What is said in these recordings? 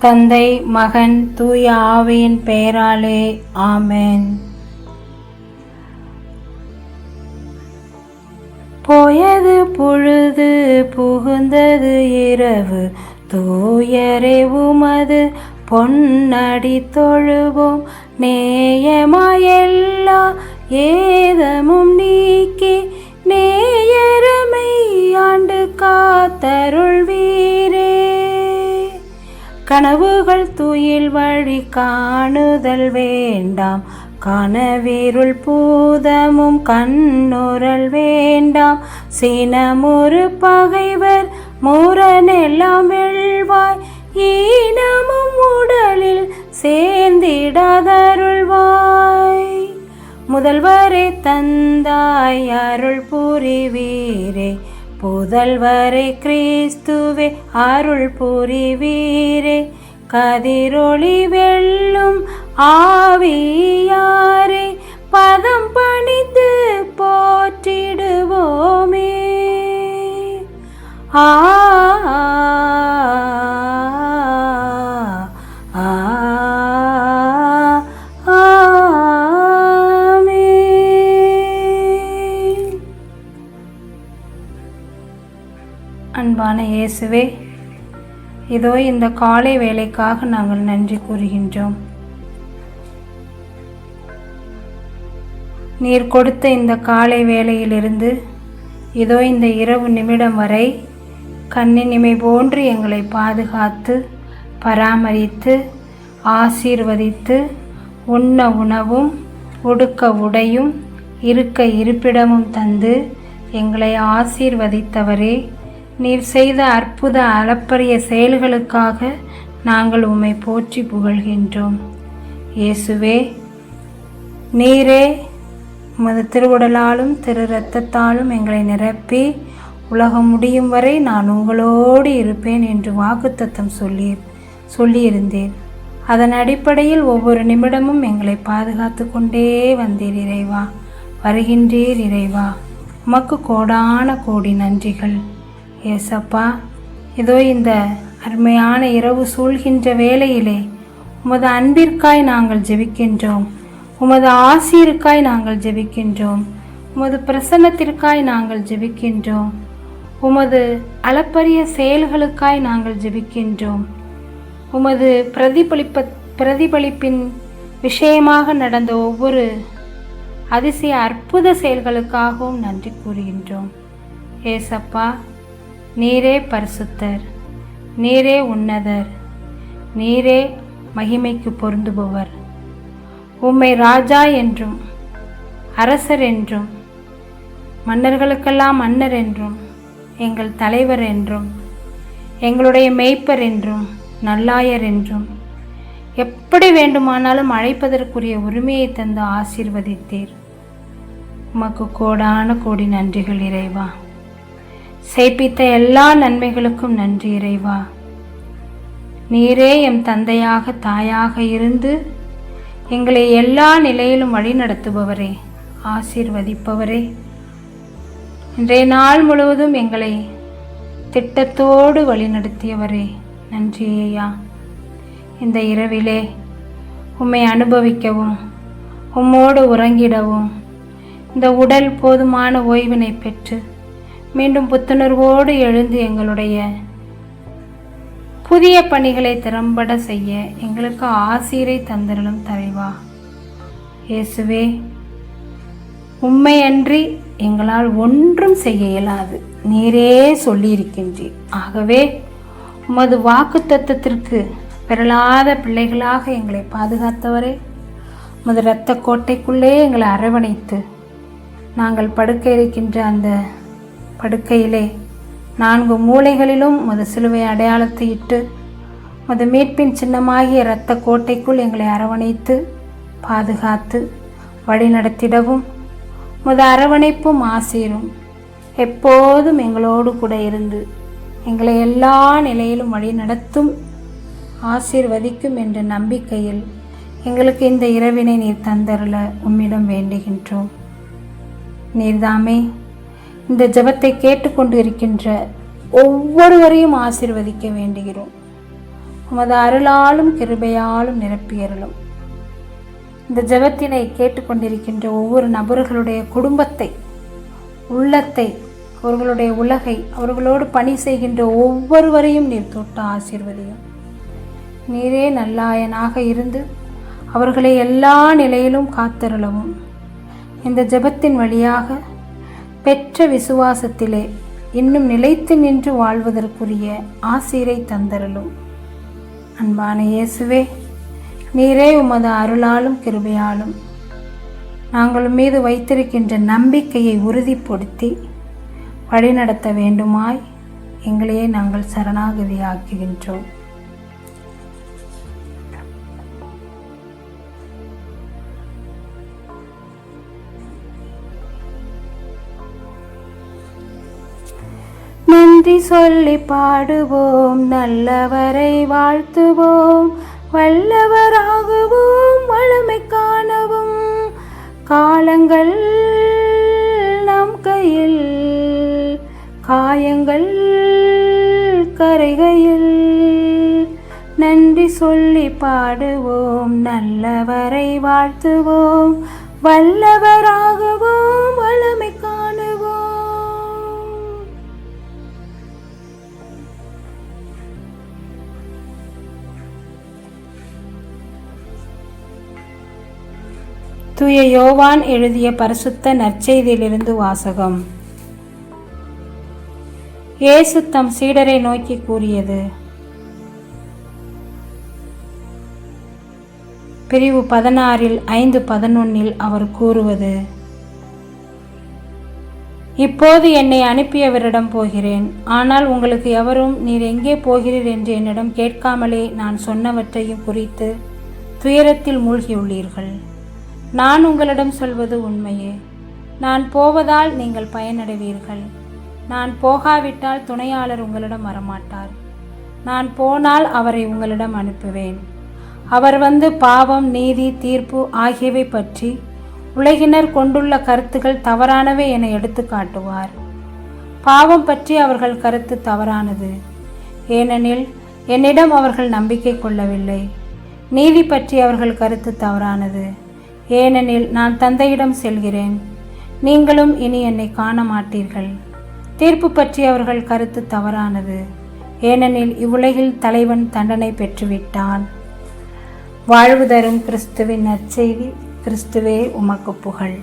தந்தை மகன் தூய ஆவியின் பெயராலே ஆமேன். போயது பொழுது புகுந்தது இரவு. தூயரே உமது பொன்னடி தொழுவோம். நேயமாயெல்லா ஏதமும் நீக்கி நேயரமை ஆண்டு காத்தருள்வி கனவுகள் துயில் வழி காணுதல் வேண்டாம். கனவீருள் பூதமும் கண்ணுரல் வேண்டாம். சினமொரு பகைவர் முரணெல்லாம் வெள்வாய் ஈனமும் உடலில் சேர்ந்திடாதருள்வாய். முதல்வரே தந்தாய் அருள் புரிவீரே. புதல்வரே கிறிஸ்துவே அருள் புரிவீரே. கதிரொளி வெல்லும் ஆவியாரே பதம் பணிந்து போற்றிடுவோமே. ஆ ஆ, அன்பான இயேசுவே இதோ இந்த காலை வேலைக்காக நாங்கள் நன்றி கூறுகின்றோம். நீர் கொடுத்த இந்த காலை வேலையிலிருந்து இதோ இந்த இரவு நிமிடம் வரை கண்ணினிமை போன்று எங்களை பாதுகாத்து பராமரித்து ஆசீர்வதித்து உண்ண உணவும் உடுக்க உடையும் இருக்க இருப்பிடமும் தந்து எங்களை ஆசீர்வதித்தவரே. நீர் செய்த அற்புத அளப்பரிய செயல்களுக்காக நாங்கள் உம்மை போற்றி புகழ்கின்றோம். இயேசுவே நீரே உமது திருவுடலாலும் திரு இரத்தத்தாலும் எங்களை நிரப்பி உலகம் முடியும் வரை நான் உங்களோடு இருப்பேன் என்று வாக்குத்தத்தம் சொல்லி சொல்லியிருந்தேன் அதன் அடிப்படையில் ஒவ்வொரு நிமிடமும் எங்களை பாதுகாத்து கொண்டே வந்தீர் இறைவா. வருகின்றீர் இறைவா. உமக்கு கோடான கோடி நன்றிகள். ஏசப்பா இதோ இந்த அருமையான இரவு சூழ்கின்ற வேளையிலே உமது அன்பிற்காய் நாங்கள் ஜெபிக்கின்றோம். உமது ஆசீருக்காய் நாங்கள் ஜெபிக்கின்றோம். உமது பிரசன்னத்திற்காய் நாங்கள் ஜெபிக்கின்றோம். உமது அளப்பரிய செயல்களுக்காய் நாங்கள் ஜெபிக்கின்றோம். உமது பிரதிபலிப்ப பிரதிபலிப்பின் விஷயமாக நடந்த ஒவ்வொரு அதிசய அற்புத செயல்களுக்காகவும் நன்றி கூறுகின்றோம். ஏசப்பா நீரே பரிசுத்தர் நீரே உன்னதர் நீரே மகிமைக்கு பொருந்துபவர். உம்மை ராஜா என்றும் அரசர் என்றும் மன்னர்களுக்கெல்லாம் மன்னர் என்றும் எங்கள் தலைவர் என்றும் எங்களுடைய மெய்ப்பர் என்றும் நல்லாயர் என்றும் எப்படி வேண்டுமானாலும் அழைப்பதற்குரிய உரிமையை தந்து ஆசீர்வதித்தீர். உமக்கு கோடான கோடி நன்றிகள் இறைவா. செய்ப்பித்த எல்லா நன்மைகளுக்கும் நன்றி இறைவா. நீரே எம் தந்தையாக தாயாக இருந்து எங்களை எல்லா நிலையிலும் வழிநடத்துபவரே ஆசீர்வதிப்பவரே. இன்றைய நாள் முழுவதும் எங்களை திட்டத்தோடு வழிநடத்தியவரே நன்றி ஐயா இந்த இரவிலே உம்மை அனுபவிக்கவும் உம்மோடு உறங்கிடவும் இந்த உடல் போதுமான ஓய்வினை பெற்று மீண்டும் புத்துணர்வோடு எழுந்து எங்களுடைய புதிய பணிகளை திறம்பட செய்ய எங்களுக்கு ஆசீரை தந்திரலும் தலைவா. இயேசுவே உண்மையன்றி எங்களால் ஒன்றும் செய்ய இயலாது. நீரே சொல்லியிருக்கின்றீர் ஆகவே உமது வாக்கு தத்துவத்திற்கு பெறலாத பிள்ளைகளாக எங்களை பாதுகாத்தவரே உமது இரத்த கோட்டைக்குள்ளே எங்களை அரவணைத்து நாங்கள் படுக்க இருக்கின்ற அந்த படுக்கையிலே. நான்கு மூலைகளிலும் உமது சிலுவை அடையாளத்தை இட்டு உமது மீட்பின் சின்னமாகிய இரத்த கோட்டைக்குள் எங்களை அரவணைத்து பாதுகாத்து வழிநடத்திடவும் உமது அரவணைப்பும் ஆசீரும். எப்போதும் எங்களோடு கூட இருந்து எங்களை எல்லா நிலையிலும் வழி நடத்தும் ஆசீர்வதிக்கும் என்ற நம்பிக்கையில் எங்களுக்கு இந்த இரவினை நீர் தந்தருள உம்மிடம் வேண்டுகின்றோம். நீர்தாமே. இந்த ஜெபத்தை கேட்டுக்கொண்டு இருக்கின்ற ஒவ்வொருவரையும் ஆசிர்வதிக்க வேண்டுகிறோம். உமது அருளாலும் கிருபையாலும் நிரப்பியருளும். இந்த ஜெபத்தினை கேட்டுக்கொண்டிருக்கின்ற ஒவ்வொரு நபர்களுடைய குடும்பத்தை உள்ளத்தை அவர்களுடைய உலகை அவர்களோடு பணி செய்கின்ற ஒவ்வொருவரையும் நீர் தொட்டு ஆசிர்வதியும். நீரே நல்லாயனாக இருந்து அவர்களை எல்லா நிலையிலும் காத்தருளவும். இந்த ஜெபத்தின் வழியாக பெற்ற விசுவாசத்திலே இன்னும் நிலைத்து நின்று வாழ்வதற்குரிய ஆசிரை தந்தருளும். அன்பான இயேசுவே நீரே உமது அருளாலும் கிருபையாலும் நாங்கள் மீது வைத்திருக்கின்ற நம்பிக்கையை உறுதிப்படுத்தி வழிநடத்த வேண்டுமாய் எங்களையே நாங்கள் சரணாகதியாக்குகின்றோம். நன்றி சொல்லி பாடுவோம் நல்லவரை வாழ்த்துவோம் வல்லவராகவும் வளமை காணவும். காலங்கள் நம் கையில் காயங்கள் கரைகையில். நன்றி சொல்லி பாடுவோம் நல்லவரை வாழ்த்துவோம் வல்லவராகவும் வளமை தூய யோவான் எழுதிய பரிசுத்த நற்செய்தியிலிருந்து வாசகம். இயேசு தம் சீடரை நோக்கி கூறியது பிரிவு பதினாறில் ஐந்து பதினொன்னில் அவர் கூறுவது இப்போது என்னை அனுப்பியவரிடம் போகிறேன். ஆனால் உங்களுக்கு எவரும் நீர் எங்கே போகிறீர்? என்று என்னிடம் கேட்காமலே நான் சொன்னவற்றையும் குறித்து துயரத்தில் மூழ்கியுள்ளீர்கள். நான் உங்களிடம் சொல்வது உண்மையே. நான் போவதால் நீங்கள் பயனடைவீர்கள். நான் போகாவிட்டால் துணையாளர் உங்களிடம் வரமாட்டார். நான் போனால் அவரை உங்களிடம் அனுப்புவேன். அவர் வந்து பாவம் நீதி தீர்ப்பு ஆகியவை பற்றி உலகினர் கொண்டுள்ள கருத்துகள் தவறானவை என எடுத்து காட்டுவார். பாவம் பற்றி அவர்கள் கருத்து தவறானது. ஏனெனில் என்னிடம் அவர்கள் நம்பிக்கை கொள்ளவில்லை. நீதி பற்றி அவர்கள் கருத்து தவறானது. ஏனெனில் நான் தந்தையிடம் செல்கிறேன். நீங்களும் இனி என்னை காண மாட்டீர்கள் தீர்ப்பு பற்றி அவர்கள் கருத்து தவறானது. ஏனெனில் இவ்வுலகில் தலைவன் தண்டனை பெற்றுவிட்டான். வாழ்வு தரும் கிறிஸ்துவின் நற்செய்தி கிறிஸ்துவே உமக்கு புகழ்.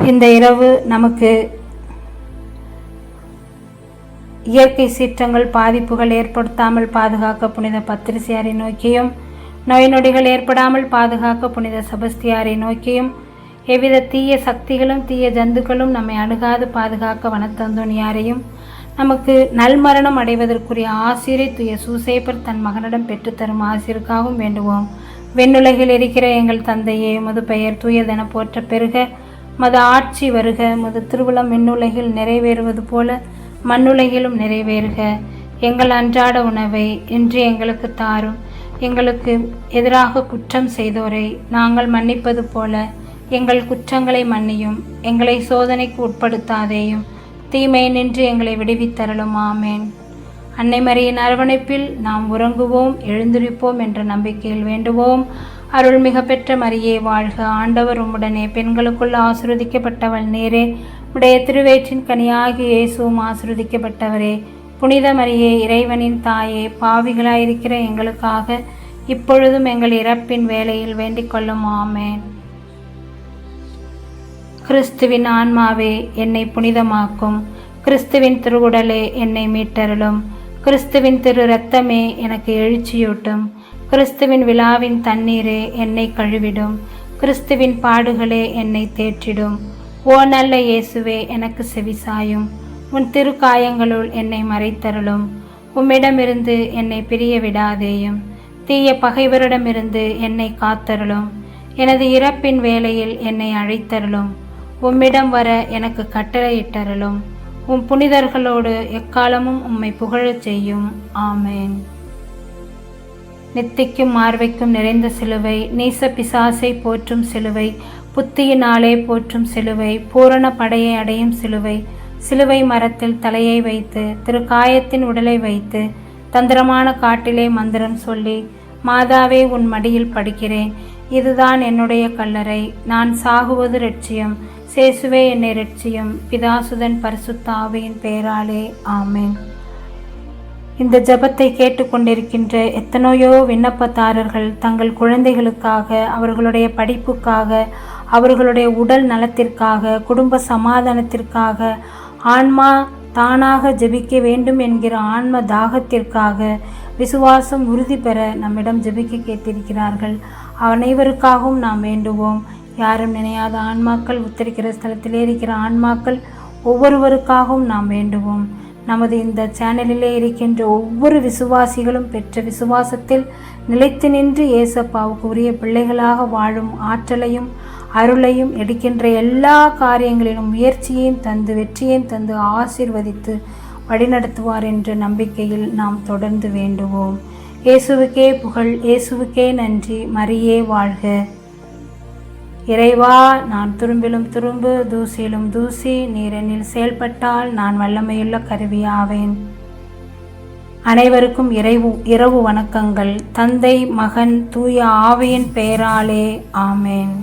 இந்த இரவு நமக்கு இயற்கை சீற்றங்கள் பாதிப்புகள் ஏற்படுத்தாமல் பாதுகாக்க புனித பத்திரிசியாரை நோக்கியும் நோய் நொடிகள் ஏற்படாமல் பாதுகாக்க புனித சபஸ்தியாரை நோக்கியும் எவ்வித தீய சக்திகளும் தீய ஜந்துக்களும் நம்மை அணுகாது பாதுகாக்க வனத்தந்தோனியாரையும் நமக்கு நல்மரணம் அடைவதற்குரிய ஆசிரை துய சூசேப்பர் தன் மகனிடம் பெற்றுத்தரும் ஆசிரியருக்காகவும் வேண்டுவோம். வெண்ணுலகில் இருக்கிற எங்கள் தந்தையே மது பெயர் தூயதென போற்ற பெருக மது ஆட்சி வருக மது திருவிழம் விண்ணுலகில் நிறைவேறுவது போல மண்ணுலகிலும் நிறைவேறுக. எங்கள் அன்றாட உணவை இன்று எங்களுக்கு தாரும். எங்களுக்கு எதிராக குற்றம் செய்தோரை நாங்கள் மன்னிப்பது போல எங்கள் குற்றங்களை மன்னியும். எங்களை சோதனைக்கு உட்படுத்தாதேயும். தீமை நின்று எங்களை விடுவித்தரலும் ஆமேன். அன்னை மரியின் அரவணைப்பில் நாம் உறங்குவோம் எழுந்திருப்போம் என்ற நம்பிக்கையில் வேண்டுவோம். அருள்மிக பெற்ற மரியே வாழ்க. ஆண்டவர் உம்முடனே பெண்களுக்குள் ஆசிர்வதிக்கப்பட்டவள் நேரே. உடைய திருவேற்றின் கனியாகி இயேசுவும் ஆசிர்வதிக்கப்பட்டவரே புனித மரியே இறைவனின் தாயே பாவிகளாயிருக்கிற எங்களுக்காக இப்பொழுதும் எங்கள் இறப்பின் வேலையில் வேண்டிக் கொள்ளும். ஆமேன். கிறிஸ்துவின் ஆன்மாவே என்னை புனிதமாக்கும். கிறிஸ்துவின் திருவுடலே என்னை மீட்டருளும். கிறிஸ்துவின் திரு இரத்தமே எனக்கு எழுச்சியூட்டும். கிறிஸ்துவின் விழாவின் தண்ணீரே என்னை கழுவிடும். கிறிஸ்துவின் பாடுகளே என்னை தேற்றிடும். ஓ நல்ல இயேசுவே எனக்கு செவிசாயும் உன் திருக்காயங்களுள் என்னை மறைத்தருளும். உம்மிடமிருந்து என்னை பிரிய விடாதேயும். தீய பகைவரிடமிருந்து என்னை காத்தருளும். எனது இறப்பின் வேளையில் என்னை அழைத்தருளும். உம்மிடம் வர எனக்கு கட்டளையிட்டருளும். உம் புனிதர்களோடு எக்காலமும் உம்மை புகழச் செய்யும். ஆமேன். நித்திக்கும் மார்வைக்கும் நிறைந்த சிலுவை நீச பிசாசை போற்றும் சிலுவை புத்தியினாலே போற்றும் சிலுவை பூரண படையை அடையும் சிலுவை. சிலுவை மரத்தில் தலையை வைத்து திருக்காயத்தின் உடலை வைத்து தந்திரமான காட்டிலே மந்திரம் சொல்லி மாதாவே உன் மடியில் படுக்கிறேன். இதுதான் என்னுடைய கல்லறை. நான் சாகுவது லட்சியம் சேசுவே என்னை ரட்சியம். பிதாசுதன் பரிசுத்தாவியின் பெயராலே ஆமென். இந்த ஜெபத்தை கேட்டுக்கொண்டிருக்கின்ற எத்தனையோ விண்ணப்பதாரர்கள் தங்கள் குழந்தைகளுக்காக அவர்களுடைய படிப்புக்காக அவர்களுடைய உடல் நலத்திற்காக குடும்ப சமாதானத்திற்காக ஆன்மா தானாக ஜெபிக்க வேண்டும் என்கிற ஆன்ம தாகத்திற்காக விசுவாசம் உறுதி பெற நம்மிடம் ஜெபிக்க கேட்டிருக்கிறார்கள். அனைவருக்காகவும் நாம் வேண்டுவோம். யாரும் நினையாத ஆன்மாக்கள் உத்தரிக்கிற ஸ்தலத்திலே இருக்கிற ஆன்மாக்கள் ஒவ்வொருவருக்காகவும் நாம் வேண்டுவோம். நமது இந்த சேனலிலே இருக்கின்ற ஒவ்வொரு விசுவாசிகளும் பெற்ற விசுவாசத்தில் நிலைத்து நின்று ஏசப்பாவுக்கு உரிய பிள்ளைகளாக வாழும் ஆற்றலையும் அருளையும் எடுக்கின்ற எல்லா காரியங்களிலும் முயற்சியையும் தந்து வெற்றியையும் தந்து ஆசிர்வதித்து வழிநடத்துவார் என்ற நம்பிக்கையில் நாம் தொடர்ந்து வேண்டுவோம். இயேசுவுக்கே புகழ் இயேசுவுக்கே நன்றி. மரியே வாழ்க. இறைவா நான் துரும்பிலும் துரும்பு தூசியிலும் தூசி நீர் என்னில் செயல்பட்டால் நான் வல்லமையுள்ள கருவியாவேன். அனைவருக்கும் இறைவு இரவு வணக்கங்கள். தந்தை மகன் தூய ஆவியின் பெயராலே ஆமேன்.